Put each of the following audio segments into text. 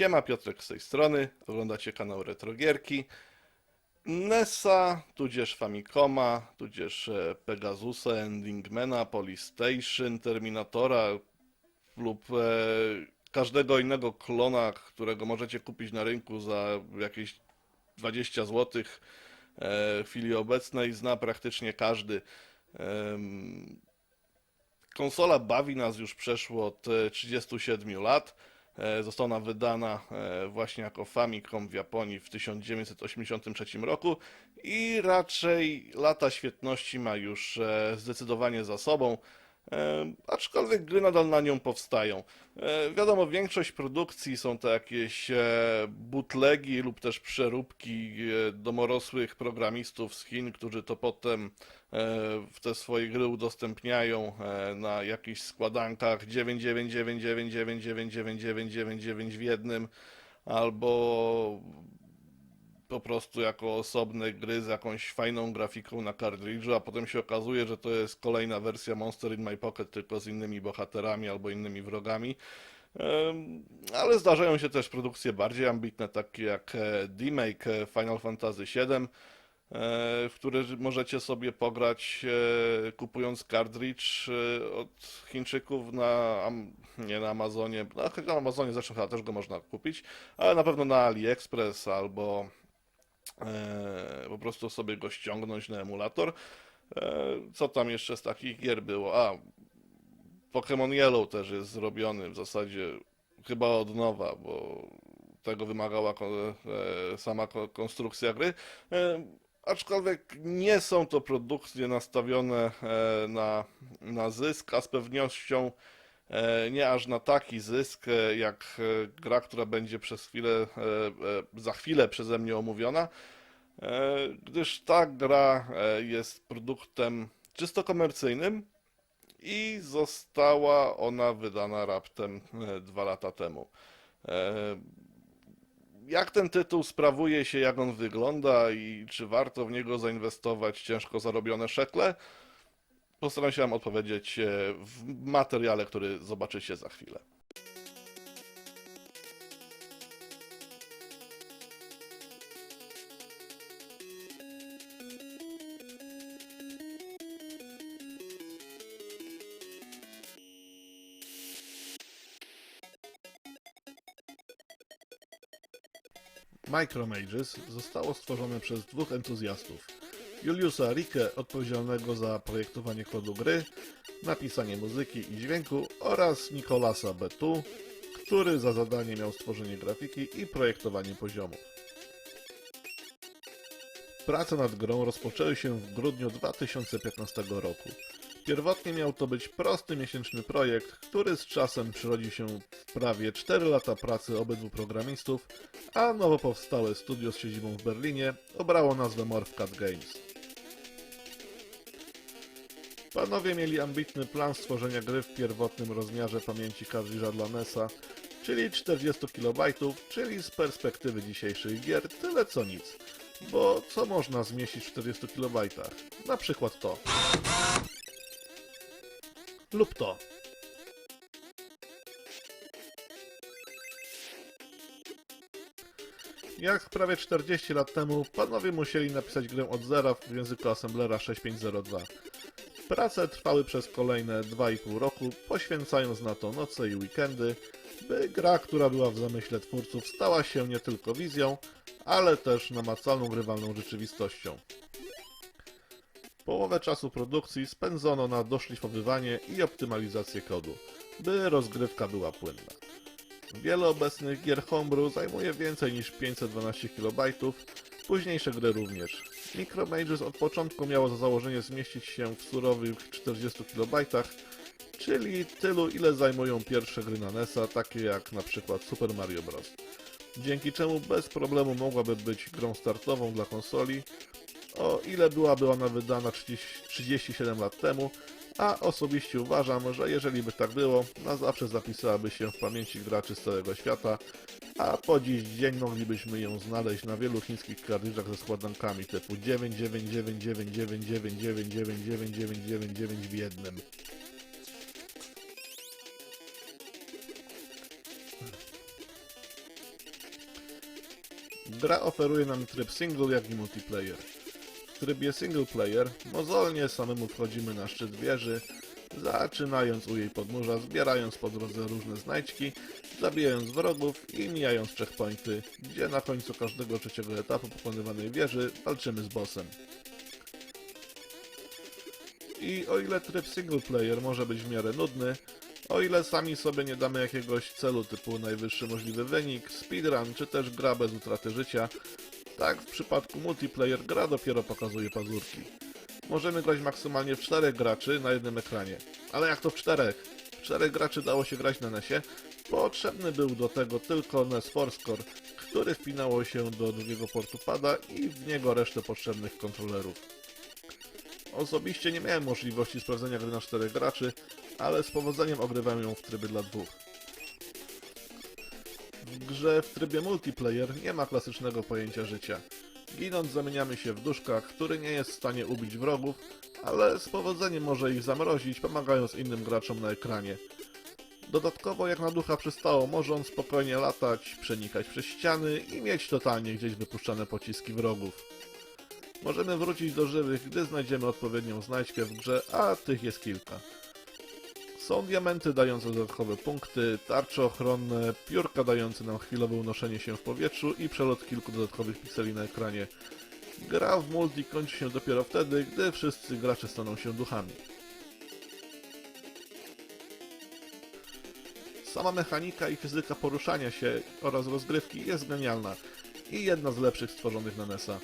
Siema, Piotrek z tej strony, oglądacie kanał Retrogierki. NESa, tudzież Famicoma, tudzież e, Pegasusa, Endingmana, Polystation, Terminatora lub e, każdego innego klona, którego możecie kupić na rynku za jakieś 20 zł. E, w chwili obecnej zna praktycznie każdy. Konsola bawi nas już przeszło od e, 37 lat. E, Została wydana e, właśnie jako Famicom w Japonii w 1983 roku i raczej lata świetności ma już e, zdecydowanie za sobą. E, Aczkolwiek gry nadal na nią powstają. E, Wiadomo, większość produkcji są to jakieś e, bootlegi lub też przeróbki e, domorosłych programistów z Chin, którzy to potem w te swoje gry udostępniają na jakichś składankach 999999999 w jednym albo po prostu jako osobne gry z jakąś fajną grafiką na kartridżu, a potem się okazuje, że to jest kolejna wersja Monster in My Pocket, tylko z innymi bohaterami albo innymi wrogami. Ale zdarzają się też produkcje bardziej ambitne, takie jak e, remake e, Final Fantasy VII, e, w które możecie sobie pograć kupując kartridż od Chińczyków na, nie na Amazonie, no, na Amazonie zresztą chyba też go można kupić, ale na pewno na AliExpress albo po prostu sobie go ściągnąć na emulator. E, co tam jeszcze z takich gier było? A, Pokémon Yellow też jest zrobiony w zasadzie chyba od nowa, bo tego wymagała e, sama ko- konstrukcja gry. E, Aczkolwiek nie są to produkcje nastawione e, na, na zysk, a z pewnością e, nie aż na taki zysk, e, jak e, gra, która będzie przez chwilę, e, e, za chwilę przeze mnie omówiona, e, gdyż ta gra e, jest produktem czysto komercyjnym i została ona wydana raptem e, dwa lata temu. E, Jak ten tytuł sprawuje się, jak on wygląda i czy warto w niego zainwestować ciężko zarobione szekle? Postaram się Wam odpowiedzieć e, w materiale, który zobaczycie za chwilę. Micromages zostało stworzone przez dwóch entuzjastów. Juliusa Rike, odpowiedzialnego za projektowanie kodu gry, napisanie muzyki i dźwięku oraz Nicolasa Betu, który za zadanie miał stworzenie grafiki i projektowanie poziomów. Prace nad grą rozpoczęły się w grudniu 2015 roku. Pierwotnie miał to być prosty miesięczny projekt, który z czasem przyrodzi się w prawie 4 lata pracy obydwu programistów, a nowo powstałe studio z siedzibą w Berlinie obrało nazwę Morphcat Games. Panowie mieli ambitny plan stworzenia gry w pierwotnym rozmiarze pamięci kartridża dla NESa, czyli 40 KB, czyli z perspektywy dzisiejszych gier tyle co nic. Bo co można zmieścić w 40 KB? Na przykład to. Lub to. Jak prawie 40 lat temu, panowie musieli napisać grę od zera w języku Assemblera 6502. Prace trwały przez kolejne 2,5 roku, poświęcając na to noce i weekendy, by gra, która była w zamyśle twórców, stała się nie tylko wizją, ale też namacalną grywalną rzeczywistością. Połowę czasu produkcji spędzono na doszlifowywanie i optymalizację kodu, by rozgrywka była płynna. Wiele obecnych gier homebrew zajmuje więcej niż 512 KB, późniejsze gry również. Micromages od początku miało za założenie zmieścić się w surowych 40 KB, czyli tylu ile zajmują pierwsze gry na NESa, takie jak na przykład Super Mario Bros. Dzięki czemu bez problemu mogłaby być grą startową dla konsoli, o ile byłaby ona wydana 30, 37 lat temu, a osobiście uważam, że jeżeli by tak było, na zawsze zapisałaby się w pamięci graczy z całego świata, a po dziś dzień moglibyśmy ją znaleźć na wielu chińskich kartridżach ze składankami typu 9999999999999 w jednym. Gra oferuje nam tryb single, jak i multiplayer. Trybie single player mozolnie samemu wchodzimy na szczyt wieży, zaczynając u jej podnóża, zbierając po drodze różne znajdźki, zabijając wrogów i mijając checkpointy, gdzie na końcu każdego trzeciego etapu pokonywanej wieży walczymy z bossem. I o ile tryb single player może być w miarę nudny, o ile sami sobie nie damy jakiegoś celu typu najwyższy możliwy wynik, speedrun czy też gra bez utraty życia, tak w przypadku multiplayer gra dopiero pokazuje pazurki. Możemy grać maksymalnie w czterech graczy na jednym ekranie. Ale jak to w czterech? W czterech graczy dało się grać na NESie. Potrzebny był do tego tylko NES Forscore, który wpinało się do drugiego portu pada i w niego resztę potrzebnych kontrolerów. Osobiście nie miałem możliwości sprawdzenia gry na czterech graczy, ale z powodzeniem ogrywałem ją w trybie dla dwóch. W grze w trybie multiplayer nie ma klasycznego pojęcia życia. Ginąc zamieniamy się w duszka, który nie jest w stanie ubić wrogów, ale z powodzeniem może ich zamrozić, pomagając innym graczom na ekranie. Dodatkowo jak na ducha przystało, może on spokojnie latać, przenikać przez ściany i mieć totalnie gdzieś wypuszczane pociski wrogów. Możemy wrócić do żywych, gdy znajdziemy odpowiednią znajdźkę w grze, a tych jest kilka. Są diamenty dające dodatkowe punkty, tarcze ochronne, piórka dające nam chwilowe unoszenie się w powietrzu i przelot kilku dodatkowych pikseli na ekranie. Gra w multi kończy się dopiero wtedy, gdy wszyscy gracze staną się duchami. Sama mechanika i fizyka poruszania się oraz rozgrywki jest genialna i jedna z lepszych stworzonych na NES-a.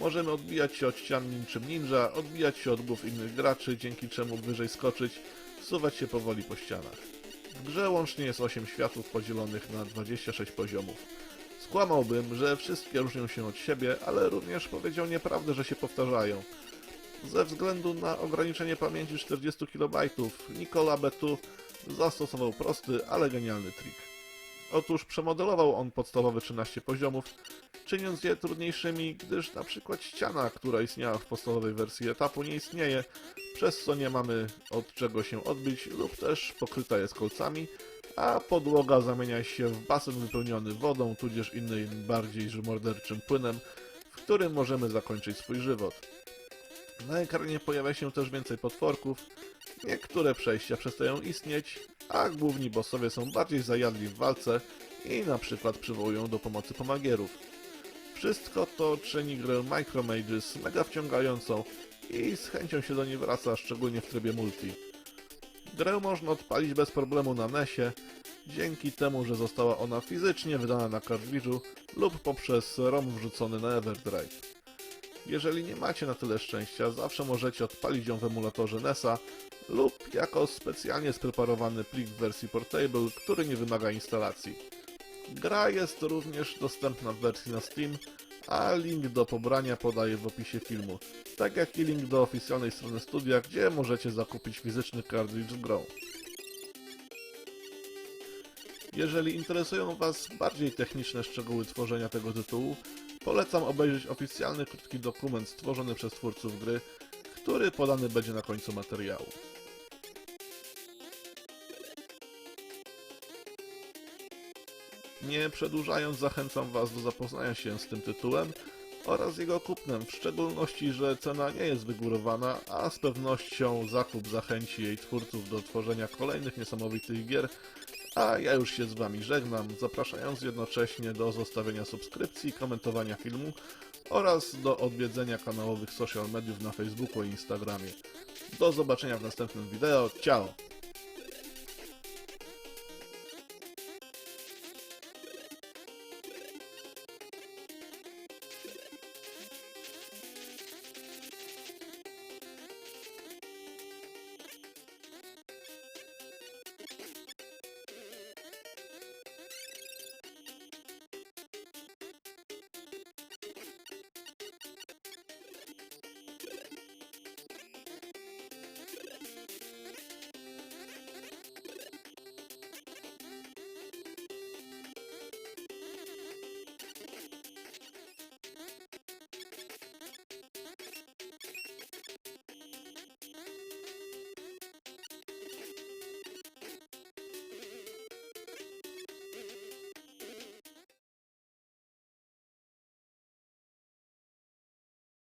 Możemy odbijać się od ścian niczym ninja, odbijać się od głów innych graczy, dzięki czemu wyżej skoczyć, wsuwać się powoli po ścianach. W grze łącznie jest 8 światów podzielonych na 26 poziomów. Skłamałbym, że wszystkie różnią się od siebie, ale również powiedział nieprawdę, że się powtarzają. Ze względu na ograniczenie pamięci 40 KB, Nicola Betu zastosował prosty, ale genialny trik. Otóż przemodelował on podstawowe 13 poziomów, czyniąc je trudniejszymi, gdyż na przykład ściana, która istniała w podstawowej wersji etapu nie istnieje, przez co nie mamy od czego się odbić lub też pokryta jest kolcami, a podłoga zamienia się w basen wypełniony wodą, tudzież innym bardziej morderczym płynem, w którym możemy zakończyć swój żywot. Na ekranie pojawia się też więcej potworków, niektóre przejścia przestają istnieć, a główni bossowie są bardziej zajadli w walce i na przykład przywołują do pomocy pomagierów. Wszystko to czyni grę Micromages mega wciągającą i z chęcią się do niej wraca, szczególnie w trybie multi. Grę można odpalić bez problemu na NESie, dzięki temu, że została ona fizycznie wydana na kartridżu lub poprzez ROM wrzucony na Everdrive. Jeżeli nie macie na tyle szczęścia, zawsze możecie odpalić ją w emulatorze NESa lub jako specjalnie spreparowany plik w wersji portable, który nie wymaga instalacji. Gra jest również dostępna w wersji na Steam, a link do pobrania podaję w opisie filmu, tak jak i link do oficjalnej strony studia, gdzie możecie zakupić fizyczny kartridż z grą. Jeżeli interesują Was bardziej techniczne szczegóły tworzenia tego tytułu, polecam obejrzeć oficjalny krótki dokument stworzony przez twórców gry, który podany będzie na końcu materiału. Nie przedłużając, zachęcam Was do zapoznania się z tym tytułem oraz jego kupnem, w szczególności, że cena nie jest wygórowana, a z pewnością zakup zachęci jej twórców do tworzenia kolejnych niesamowitych gier, a ja już się z Wami żegnam, zapraszając jednocześnie do zostawienia subskrypcji, komentowania filmu oraz do odwiedzenia kanałowych social mediów na Facebooku i Instagramie. Do zobaczenia w następnym wideo. Ciao!